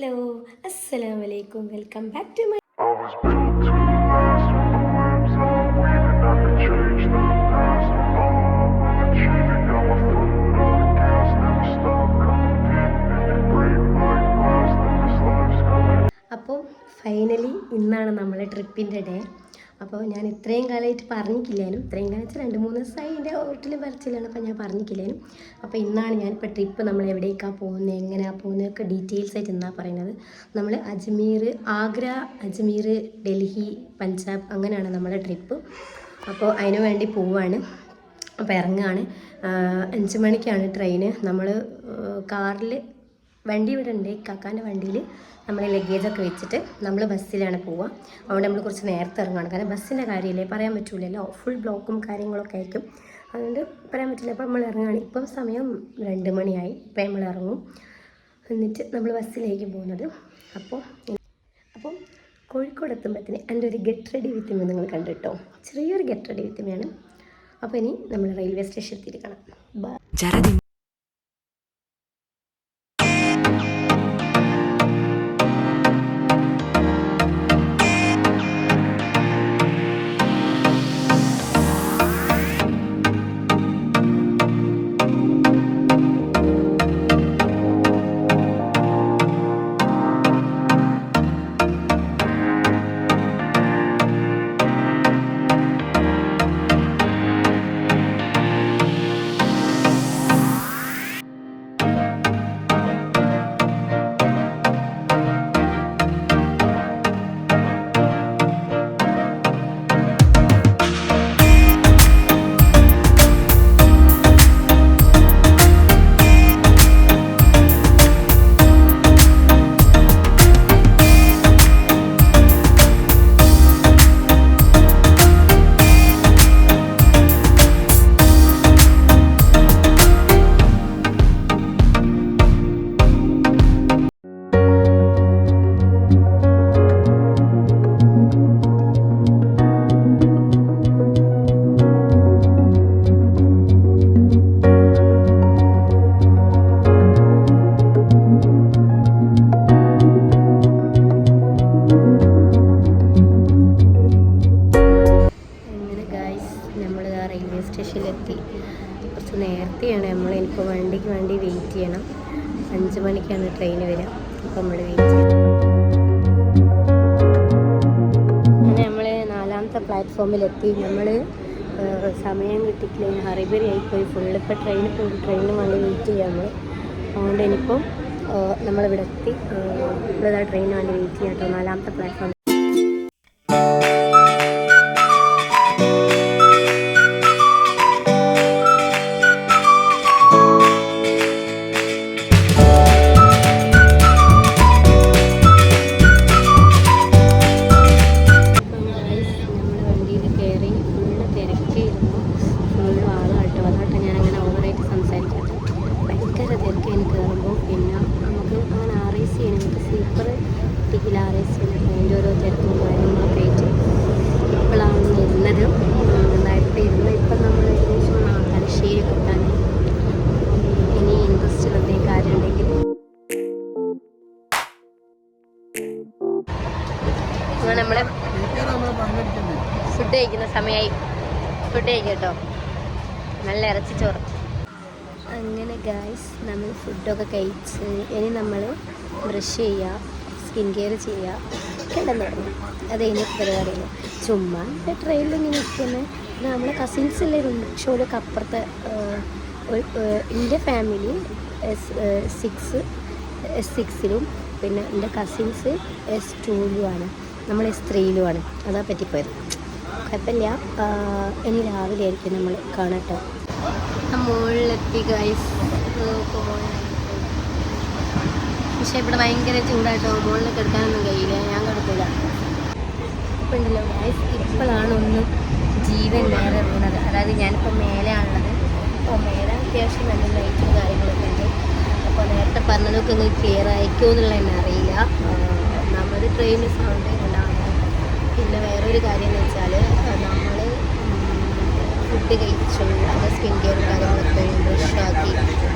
Hello അസ്സലാം വലൈക്കും welcome back to my അപ്പോൾ ഫൈനലി ഇന്നാണ് നമ്മളെ ട്രിപ്പിന്റെ ഡേ അപ്പോൾ ഞാൻ ഇത്രയും കാലമായിട്ട് പറഞ്ഞിട്ടില്ലേനും. ഇത്രയും കാലം വെച്ചാൽ രണ്ട് മൂന്ന് ദിവസമായി എന്റെ വീട്ടിൽ വരച്ചില്ലാണ് അപ്പോൾ ഞാൻ പറഞ്ഞിട്ടില്ലേനും. അപ്പോൾ ഇന്നാണ് ഞാൻ ഞാനിപ്പോൾ ട്രിപ്പ് നമ്മൾ എവിടേക്കാണ് പോകുന്നത് എങ്ങനെയാണ് പോകുന്നതൊക്കെ ഡീറ്റെയിൽസ് ആയിട്ട് എന്നാണ് പറയുന്നത്. നമ്മൾ അജ്മീർ ആഗ്ര അജ്മീർ ഡൽഹി പഞ്ചാബ് അങ്ങനെയാണ് നമ്മുടെ ട്രിപ്പ് അപ്പോൾ അതിനു വേണ്ടി പോവാണ്. അപ്പോൾ ഇറങ്ങുകയാണ് അഞ്ച് മണിക്കാണ് ട്രെയിന് നമ്മൾ കാറിൽ വണ്ടി ഇവിടെ ഉണ്ട്. കാക്കാന്റെ വണ്ടിയിൽ നമ്മൾ ലഗേജൊക്കെ വെച്ചിട്ട് നമ്മൾ ബസ്സിലാണ് പോവുക. അതുകൊണ്ട് നമ്മൾ കുറച്ച് നേരത്തെ ഇറങ്ങുകയാണ് കാരണം ബസ്സിന്റെ കാര്യമില്ലേ? പറയാൻ പറ്റില്ലല്ലോ ഫുൾ ബ്ലോക്കും കാര്യങ്ങളൊക്കെ ആയിരിക്കും. അതുകൊണ്ട് പറയാൻ പറ്റില്ല. അപ്പോൾ നമ്മൾ ഇറങ്ങുകയാണ് ഇപ്പം സമയം രണ്ട് മണിയായി. ഇപ്പം നമ്മൾ ഇറങ്ങും. എന്നിട്ട് നമ്മൾ ബസ്സിലേക്ക് പോകുന്നത്. അപ്പോൾ അപ്പം കോഴിക്കോട് എത്തുമ്പോഴത്തേന് എന്റെ ഒരു ഗെറ്റ് റെഡി വിത്ത് മീ നിങ്ങൾ കണ്ടിട്ടോ? ചെറിയൊരു ഗെറ്റ് റെഡി വിത്ത് ആണ്. അപ്പോൾ ഇനി നമ്മൾ റെയിൽവേ സ്റ്റേഷൻ എത്തിയിട്ട് നമ്മൾ ആ റെയിൽവേ സ്റ്റേഷനിലെത്തി. കുറച്ച് നേരത്തെയാണ് നമ്മൾ എനിക്ക് വണ്ടിക്ക് വേണ്ടി വെയിറ്റ് ചെയ്യണം. അഞ്ച് മണിക്കാണ് ട്രെയിൻ വരിക അപ്പോൾ നമ്മൾ വെയിറ്റ് ചെയ്യണം. പിന്നെ നമ്മൾ നാലാമത്തെ പ്ലാറ്റ്ഫോമിലെത്തി നമ്മൾ സമയം കിട്ടിയിട്ടില്ല. ഹറിബറി ആയിപ്പോയി. ഫുള്ള് ഇപ്പോൾ ട്രെയിൻ ട്രെയിനിന് വേണ്ടി വെയിറ്റ് ചെയ്യാം നമ്മൾ അതുകൊണ്ട് ഇനിയിപ്പം നമ്മളിവിടെ എത്തി ഇപ്പോഴത്തെ ട്രെയിനിന് വേണ്ടി വെയിറ്റ് ചെയ്യാം കേട്ടോ. നാലാമത്തെ പ്ലാറ്റ്ഫോം അപ്പോൾ നമ്മളെ ഫുഡ് കഴിക്കുന്ന സമയമായി ഫുഡ് കഴിക്കട്ടോ. നല്ല ഇറച്ചി ചോറ്. അങ്ങനെ ഗായ്സ് നമ്മൾ ഫുഡൊക്കെ കഴിച്ച് ഇനി നമ്മൾ ബ്രഷ് ചെയ്യുക സ്കിൻ കെയർ ചെയ്യുക കിടന്നുറങ്ങും അത് ഇനി പരിപാടിയില്ല ചുമ്മാ ട്രെയിനിൽ ഇങ്ങനെ നിൽക്കുന്നത് നമ്മളെ കസിൻസ് എല്ലാവരും പക്ഷെ ഓരൊക്കെ അപ്പുറത്തെ എന്റെ ഫാമിലി സിക്സ് എസ് സിക്സിലും പിന്നെ എന്റെ കസിൻസ് എസ് ടൂയിലുമാണ് നമ്മൾ സ്ത്രീയിലുമാണ്. അതാ പറ്റിപ്പോയത്. കുഴപ്പമില്ല. ഇനി രാവിലെ ആയിരിക്കും നമ്മൾ കാണട്ടോ മുകളിലെത്തി ഗൈസ് പക്ഷെ ഇവിടെ ഭയങ്കര ചൂടായിട്ടോ മുകളിൽ കിടക്കാനൊന്നും കഴിയില്ല. ഞാൻ കിടക്കില്ല. ഇപ്പം ഉണ്ടല്ലോ ഗൈസ് ഇപ്പോഴാണ് ഒന്ന് ജീവൻ നേരെ വീണത്. അതായത് ഞാനിപ്പോൾ മേലെയാണുള്ളത്. അപ്പോൾ മേലെ അത്യാവശ്യം നല്ല ലൈറ്റും കാര്യങ്ങളൊക്കെ ഉണ്ട്. അപ്പോൾ നേരത്തെ പറഞ്ഞതൊക്കെ ഒന്ന് ക്ലിയർ ആയിക്കോ എന്നുള്ള എന്നെ അറിയില്ല നമ്മുടെ ട്രെയിനിൽ സൗണ്ട് പിന്നെ വേറൊരു കാര്യം എന്ന് വെച്ചാൽ നമ്മൾ ഫുഡ് കഴിച്ചു അത് സ്കിൻ കെയർ കാര്യങ്ങളൊക്കെ ബ്രഷാക്കി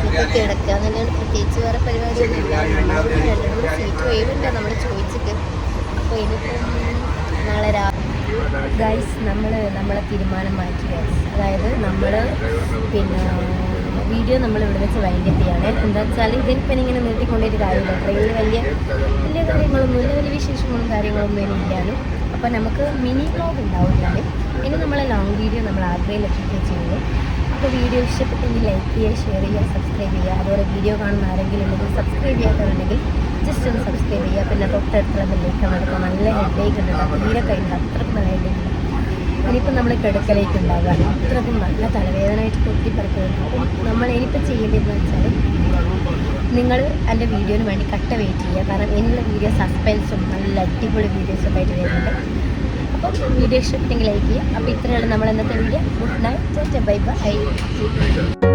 ഇതൊക്കെ കിടക്കുക തന്നെയാണ് പ്രത്യേകിച്ച് വേറെ പരിപാടിയൊന്നുമില്ല നമ്മൾ രണ്ട് സീറ്റ് ഒഴിവുണ്ട് നമ്മൾ ചോദിച്ചിട്ട്. അപ്പോൾ ഇനിയിപ്പം നാളെ രാ ഗൈസ് നമ്മൾ നമ്മളെ തീരുമാനം മാറ്റി ഗൈസ് അതായത് നമ്മൾ പിന്നെ വീഡിയോ നമ്മൾ ഇവിടെ വെച്ച് വൈകിട്ടിയാണ് എന്താ വെച്ചാൽ ഇതിനിപ്പം ഇങ്ങനെ നീട്ടിക്കൊണ്ടൊരു കാര്യമില്ല. ട്രെയിനിൽ വലിയ വലിയ കാര്യങ്ങളൊന്നും വലിയ വിശേഷങ്ങളും കാര്യങ്ങളൊന്നും ഇല്ലാനും. അപ്പോൾ നമുക്ക് മിനി വ്ലോഗ് ഉണ്ടാവും ഞാൻ ഇനി നമ്മൾ ലോങ് വീഡിയോ നമ്മൾ ആഗ്രഹം ലക്ഷ്യത്തിൽ ചെയ്യുന്നു. അപ്പോൾ വീഡിയോ ഇഷ്ടപ്പെട്ടെങ്കിൽ ലൈക്ക് ചെയ്യുക ഷെയർ ചെയ്യുക സബ്സ്ക്രൈബ് ചെയ്യുക. അതുപോലെ വീഡിയോ കാണുന്ന ആരെങ്കിലും ഉണ്ടെങ്കിൽ സബ്സ്ക്രൈബ് ചെയ്യാത്തവരുണ്ടെങ്കിൽ ജസ്റ്റ് ഒന്ന് സബ്സ്ക്രൈബ് ചെയ്യുക. പിന്നെ തൊട്ടടുത്തുള്ള ബില്ലേക്ക് നടക്കുക നല്ല ഹെഡേക്ക് ഉണ്ട് തീരെ കഴിയുന്നത് അത്രയ്ക്ക് നല്ല ഹെഡേക്ക് ഇനിയിപ്പോൾ നമ്മൾ കിടക്കലേക്ക് ഉണ്ടാവുക. അത്രയ്ക്കും നല്ല തലവേദനയായിട്ട് പൊട്ടിപ്പറക്കുന്നുണ്ട് അപ്പം നമ്മൾ ഇനിയിപ്പോൾ ചെയ്യേണ്ടതെന്ന് വെച്ചാൽ നിങ്ങൾ എന്റെ വീഡിയോന് വേണ്ടി കട്ട വെയിറ്റ് ചെയ്യുക. കാരണം ഇനിയുള്ള വീഡിയോ സസ്പെൻസും നല്ല അടിപൊളി വീഡിയോസൊക്കെ ആയിട്ട് വരുന്നുണ്ട്. അപ്പം വീഡിയോ ഇഷ്ടപ്പെട്ടെങ്കിൽ ലൈക്ക് ചെയ്യുക. അപ്പോൾ ഇത്രയുള്ള നമ്മൾ ഇന്നത്തെ video. Good night bye bye